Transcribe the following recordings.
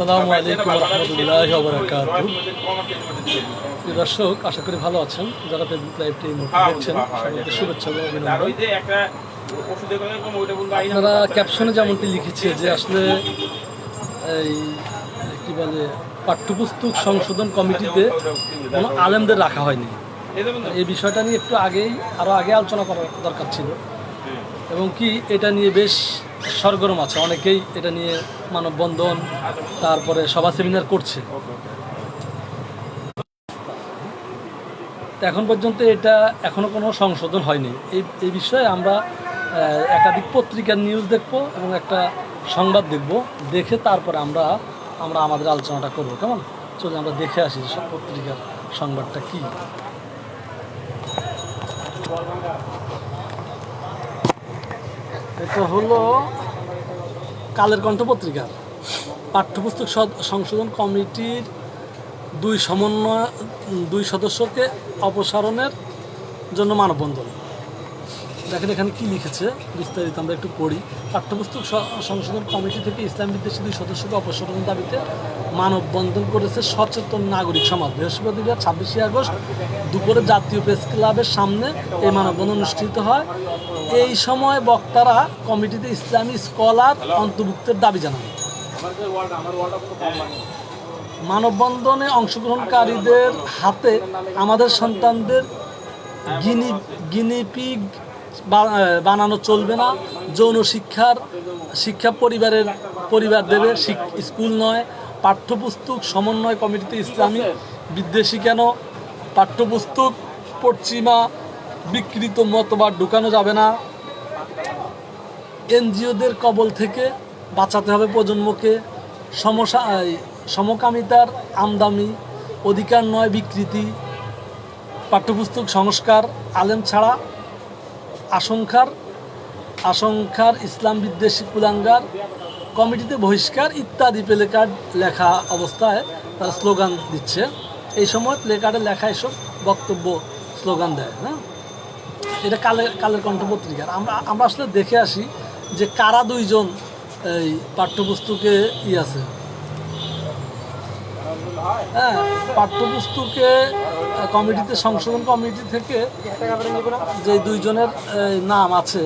আসসালামু আলাইকুম রহমতুল্লাহ বরকাত দর্শক, আশা করি ভালো আছেন। যারা ফেসবুক লাইভটি দেখছেন সবাইকে শুভেচ্ছা আপনারা ক্যাপশনে যেমনটি লিখেছে যে আসলে এই, কি বলে, পাঠ্যপুস্তক সংশোধন কমিটিতে কোনো আলেমদের রাখা হয়নি। এই বিষয়টা নিয়ে একটু আগেই আরও আগে আলোচনা করার দরকার ছিল। এবং কি এটা নিয়ে বেশ সরগরম আছে অনেকেই এটা নিয়ে মানববন্ধন, তারপরে সভা সেমিনার করছে। এখন পর্যন্ত এটা এখনও কোনো সংশোধন হয়নি। এই এই বিষয়ে আমরা একাধিক পত্রিকার নিউজ দেখব এবং একটা সংবাদ দেখব। দেখে তারপরে আমরা আমরা আমাদের আলোচনাটা করব। কেমন? চলে আমরা দেখে আসি সব পত্রিকার সংবাদটা কী। এটা হলো কালের কণ্ঠ পত্রিকা। পাঠ্যপুস্তক সংশোধন কমিটির দুই সমন্বয় দুই সদস্যকে অপসারণের জন্য মানববন্ধন। দেখেন এখানে কি লিখেছে? বিস্তারিত আমরা একটু পড়ি। পাঠ্যপুস্তক সংশোধন কমিটি থেকে ইসলাম বিদ্বেষী দুই সদস্যকে অপসারণের দাবিতে মানববন্ধন করেছে সচেতন নাগরিক সমাজ। বৃহস্পতিবার ছাব্বিশে আগস্ট দুপুরে জাতীয় প্রেস ক্লাবের সামনে এই মানববন্ধন অনুষ্ঠিত হয়। এই সময় বক্তারা কমিটিতে ইসলামী স্কলার অন্তর্ভুক্তের দাবি জানান। মানববন্ধনে অংশগ্রহণকারীদের হাতে আমাদের সন্তানদের গিনি গিনিপিগ বানানো চলবে না। যৌন শিক্ষার, শিক্ষা পরিবারের, পরিবার দেবে স্কুল নয়, পাঠ্যপুস্তক সমন্বয় কমিটিতে ইসলামী বিদ্বেষী কেন? পাঠ্যপুস্তক, পশ্চিমা বিকৃত মতবাদ ঢুকানো যাবে না। এনজিওদের কবল থেকে বাঁচাতে হবে প্রজন্মকে। সমসা সমকামিতার আমদামি অধিকার নয় বিকৃতি। পাঠ্যপুস্তক সংস্কার আলেম ছাড়া আশঙ্কার আশঙ্কার ইসলাম বিদ্বেষী কুলাঙ্গার, কমিটিতে বহিষ্কার ইত্যাদি প্লেকার্ড লেখা অবস্থায় তারা স্লোগান দিচ্ছে। এই সময় প্লেকার্ডে লেখা এসব বক্তব্য স্লোগান দেয় হ্যাঁ? এটা কালের কালের কণ্ঠ পত্রিকার আমরা আমরা আসলে দেখে আসি যে কারা দুইজন এই পাঠ্যপুস্তকে ই আছে? হ্যাঁ পাঠ্যপুস্তকে কমিটিতে, সংশোধন কমিটি থেকে যে দুইজনের নাম আছে,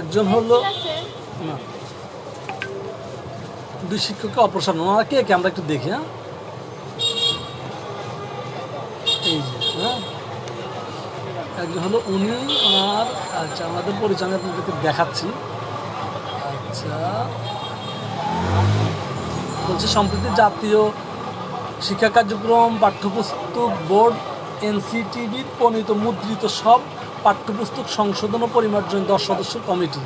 একজন হলো দুই শিক্ষককে অপসারণ। ওনারা কে কে? আমরা একটু দেখি হ্যাঁ? এই যে হ্যাঁ? একজন হলো উনি, ওনার আচ্ছা আমাদের পরিচয় আপনাদেরকে দেখাচ্ছি। আচ্ছা। বলছে, সম্প্রতি জাতীয় শিক্ষা কার্যক্রম, পাঠ্যপুস্তক বোর্ড এনসিটিভির প্রণীত মুদ্রিত সব পাঠ্যপুস্তক সংশোধন ও পরিমার্জন দশ সদস্য কমিটি।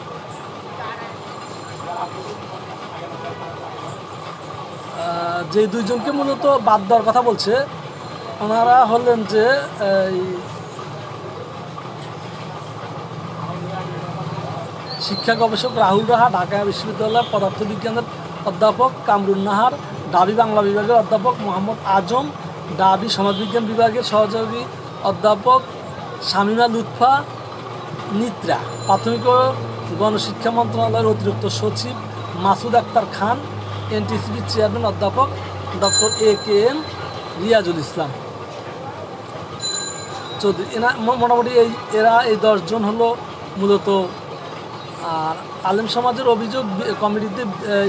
যে দুইজনকে মূলত বাদ দেওয়ার কথা বলছে, ওনারা হলেন যে শিক্ষা গবেষক রাহুল রাহা, ঢাকা বিশ্ববিদ্যালয়ের পদার্থবিজ্ঞানের অধ্যাপক কামরুন নাহার ডাবি বাংলা বিভাগের অধ্যাপক মোহাম্মদ আজম ডাবি সমাজবিজ্ঞান বিভাগের সহযোগী অধ্যাপক শামিমা লুৎফা নিত্রা, প্রাথমিক ও গণশিক্ষা মন্ত্রণালয়ের অতিরিক্ত সচিব মাসুদ আক্তার খান এনটিসিবির চেয়ারম্যান অধ্যাপক doctor A K M Riazul Islam. Chowdhury এরা মোটামুটি এই, এরা এই দশজন হলো মূলত আর আলেম সমাজের অভিযোগ কমিটিতে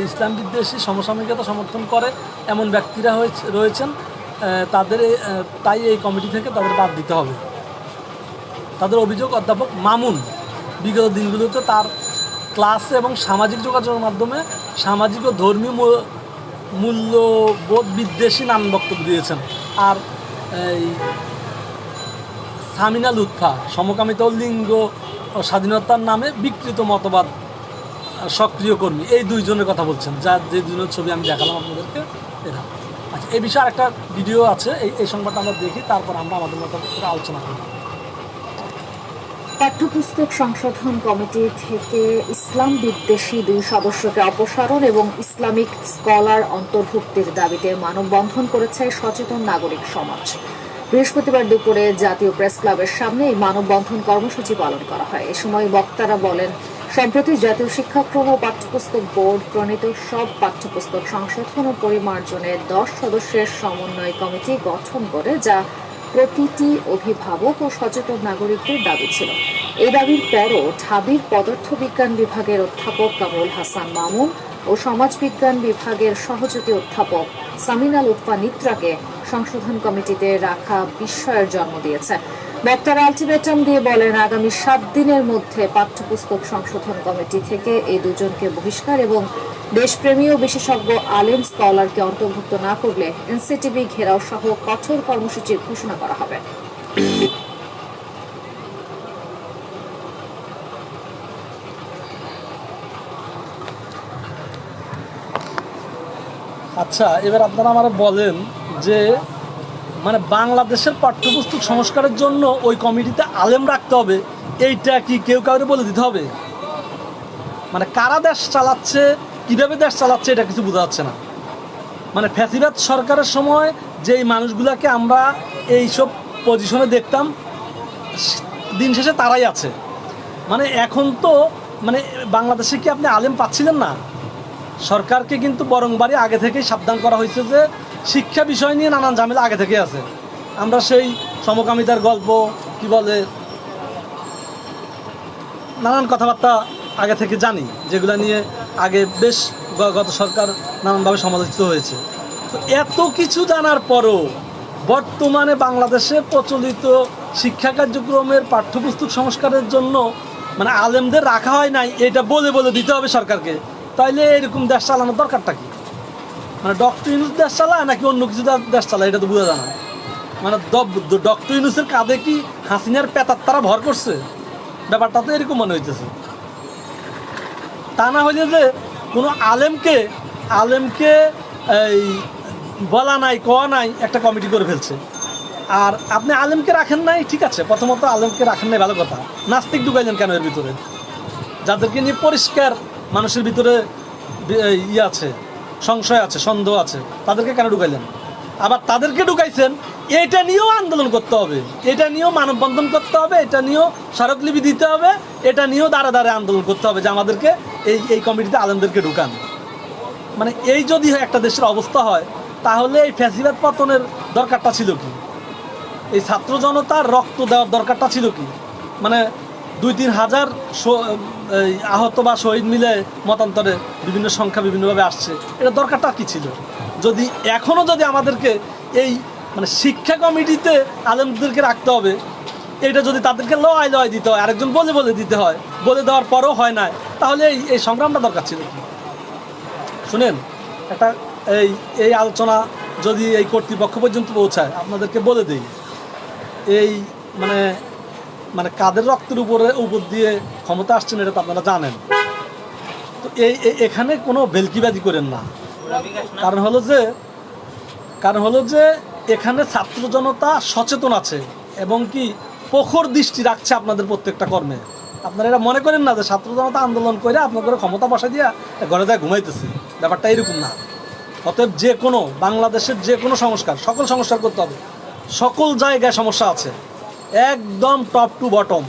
ইসলাম বিদ্বেষী সমসাময়িকতা সমর্থন করে এমন ব্যক্তিরা হয়েছে, রয়েছেন তাদের তাই এই কমিটি থেকে তাদের বাদ দিতে হবে। তাদের অভিযোগ অধ্যাপক মামুন, বিগত দিনগুলোতে তার ক্লাসে এবং সামাজিক যোগাযোগের মাধ্যমে সামাজিক ও ধর্মীয় মূল্যবোধ বিদ্বেষী নানান বক্তব্য দিয়েছেন। আর এই সামিনা লুৎফা, সমকামিতা লিঙ্গ স্বাধীনতার নামে বিকৃত মতবাদ সক্রিয় কর্মী। এই দুইজনের কথা বলছেন। যার যে দুজনের ছবি আমি দেখালাম আপনাদেরকে এরা আচ্ছা এই বিষয়ে একটা ভিডিও আছে। এই এই সংবাদটা আমরা দেখি, তারপর আমরা আমাদের মতো আলোচনা করি। পাঠ্যপুস্তক সংশোধন কমিটি থেকে ইসলাম বিদ্বেষী দুই সদস্যকে অপসারণ এবং ইসলামিক স্কলার অন্তর্ভুক্তির দাবিতে মানববন্ধন করেছে সচেতন নাগরিক সমাজ। বৃহস্পতিবার দুপুরে জাতীয় প্রেস ক্লাবের সামনে এই মানববন্ধন কর্মসূচি পালন করা হয়। এ সময় বক্তারা বলেন, সম্প্রতি জাতীয় শিক্ষাক্রম ও পাঠ্যপুস্তক বোর্ড প্রণীত সব পাঠ্যপুস্তক সংশোধন ও পরিমার্জনে দশ সদস্যের সমন্বয় কমিটি গঠন করে, যা প্রতিটি অভিভাবক ও সচেতন নাগরিকদের দাবি ছিল। এই দাবির পরও ঢাবির পদার্থবিজ্ঞান বিভাগের অধ্যাপক কামরুল হাসান মামুন ও সমাজবিজ্ঞান বিভাগের সহযোগী অধ্যাপক সামিনা লুৎফা নিত্রাকে সংশোধন কমিটিতে রাখা বিস্ময়ের জন্ম দিয়েছে। বক্তারা আলটিমেটাম দিয়ে বলেন, আগামী সাত দিনের মধ্যে পাঠ্যপুস্তক সংশোধন কমিটি থেকে এই দুজনকে বহিষ্কার এবং দেশপ্রেমী ও বিশেষজ্ঞ আলেম স্কলারকে অন্তর্ভুক্ত না করলে এনসিটিভি ঘেরাও সহ কঠোর কর্মসূচির ঘোষণা করা হবে। আচ্ছা এবার আপনারা আমার বলেন যে মানে বাংলাদেশের পাঠ্যপুস্তক সংস্কারের জন্য ওই কমিটিতে আলেম রাখতে হবে, এইটা কি কেউ কাউরে বলে দিতে হবে? মানে কারা দেশ চালাচ্ছে, কীভাবে দেশ চালাচ্ছে, এটা কিছু বোঝা যাচ্ছে না। মানে ফ্যাসিবাদ সরকারের সময় যেই মানুষগুলাকে আমরা এইসব পজিশনে দেখতাম, দিন শেষে তারাই আছে। মানে এখন তো মানে বাংলাদেশে কি আপনি আলেম পাচ্ছিলেন না? সরকারকে কিন্তু বরংবারই আগে থেকেই সাবধান করা হয়েছে যে শিক্ষা বিষয় নিয়ে নানান ঝামেলা আগে থেকে আছে। আমরা সেই সমকামিতার গল্প, কি বলে, নানান কথাবার্তা আগে থেকে জানি, যেগুলো নিয়ে আগে বেশ গত সরকার নানানভাবে সমালোচিত হয়েছে। তো এত কিছু জানার পরও বর্তমানে বাংলাদেশে প্রচলিত শিক্ষা কার্যক্রমের পাঠ্যপুস্তক সংস্কারের জন্য মানে আলেমদের রাখা হয় নাই, এটা বলে বলে দিতে হবে সরকারকে। তাইলে এরকম দেশ চালানোর দরকারটা কি? মানে ডক্টর ইউনুস দেশ চালায় নাকি অন্য কিছু দেশ চালায়, এটা তো বোঝা যায় মানে ডক্টর ইউনুসের কাঁধে কি হাসিনার পেতার তারা ভর করছে? ব্যাপারটা তো এরকম মনে হইতেছে। তা না হইলে যে কোনো আলেমকে আলেমকে এই বলা নাই কওয়া নাই, একটা কমিটি করে ফেলছে। আর আপনি আলেমকে রাখেন নাই, ঠিক আছে, প্রথমত আলেমকে রাখেন নাই, ভালো কথা। নাস্তিক ঢুকাইলেন কেন এর ভিতরে? যাদেরকে নিয়ে পরিষ্কার মানুষের ভিতরে ইয়ে আছে, সংশয় আছে, সন্দেহ আছে। তাদেরকে কেন ঢুকাইলেন? আবার তাদেরকে ঢুকাইছেন, এটা নিয়েও আন্দোলন করতে হবে। এটা নিয়েও মানববন্ধন করতে হবে, এটা নিয়েও স্মারকলিপি দিতে হবে, এটা নিয়েও দাঁড়ে দাঁড়ে আন্দোলন করতে হবে যে আমাদেরকে এই এই কমিটিতে আলেমদেরকে ঢুকান। মানে এই যদি একটা দেশের অবস্থা হয়, তাহলে এই ফ্যাসিবাদ পতনের দরকারটা ছিল কি? এই ছাত্র জনতার রক্ত দেওয়ার দরকারটা ছিল কি? মানে দুই তিন হাজার আহত বা শহীদ মিলে মতান্তরে বিভিন্ন সংখ্যা বিভিন্নভাবে আসছে। এটা দরকারটা কি ছিল? যদি এখনও যদি আমাদেরকে এই মানে শিক্ষা কমিটিতে আলেমদেরকে রাখতে হবে, এটা যদি তাদেরকে লয় লয় দিতে হয়, আরেকজন বলে বলে দিতে হয়, বলে দেওয়ার পরও হয় না তাহলে এই এই সংগ্রামটা দরকার ছিল শুনেন, একটা এই এই আলোচনা যদি এই কর্তৃপক্ষ পর্যন্ত পৌঁছায়, আপনাদেরকে বলে দিই, এই মানে মানে কাদের রক্তের উপরে উপর দিয়ে ক্ষমতা আসছেন এটা তো আপনারা জানেন। তো এই এখানে কোনো বেলকিবাজি করেন না। কারণ হলো যে, কারণ হলো যে এখানে ছাত্র জনতা সচেতন আছে এবং কি প্রখর দৃষ্টি রাখছে আপনাদের প্রত্যেকটা কর্মে। আপনারা এটা মনে করেন না যে ছাত্র জনতা আন্দোলন করে আপনাদের ক্ষমতা বসা দিয়া ঘরে যায় ঘুমাইতেছে। ব্যাপারটা এরকম না। অতএব যে কোনো বাংলাদেশের যে কোনো সংস্কার, সকল সংস্কার করতে হবে। সকল জায়গায় সমস্যা আছে। একদম টপ টু বটম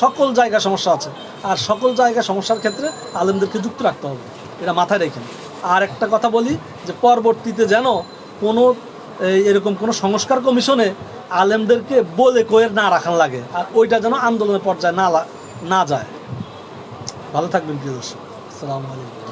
সকল জায়গায় সমস্যা আছে। আর সকল জায়গায় সমস্যার ক্ষেত্রে আলেমদেরকে যুক্ত রাখতে হবে। এটা মাথায় রেখেন আর একটা কথা বলি যে, পরবর্তীতে যেন কোনো এরকম কোনো সংস্কার কমিশনে আলেমদেরকে বলে কয়ে না রাখান লাগে। আর ওইটা যেন আন্দোলনের পর্যায়ে না না যায়। ভালো থাকবেন, প্রিয় দর্শক। আসসালামু আলাইকুম।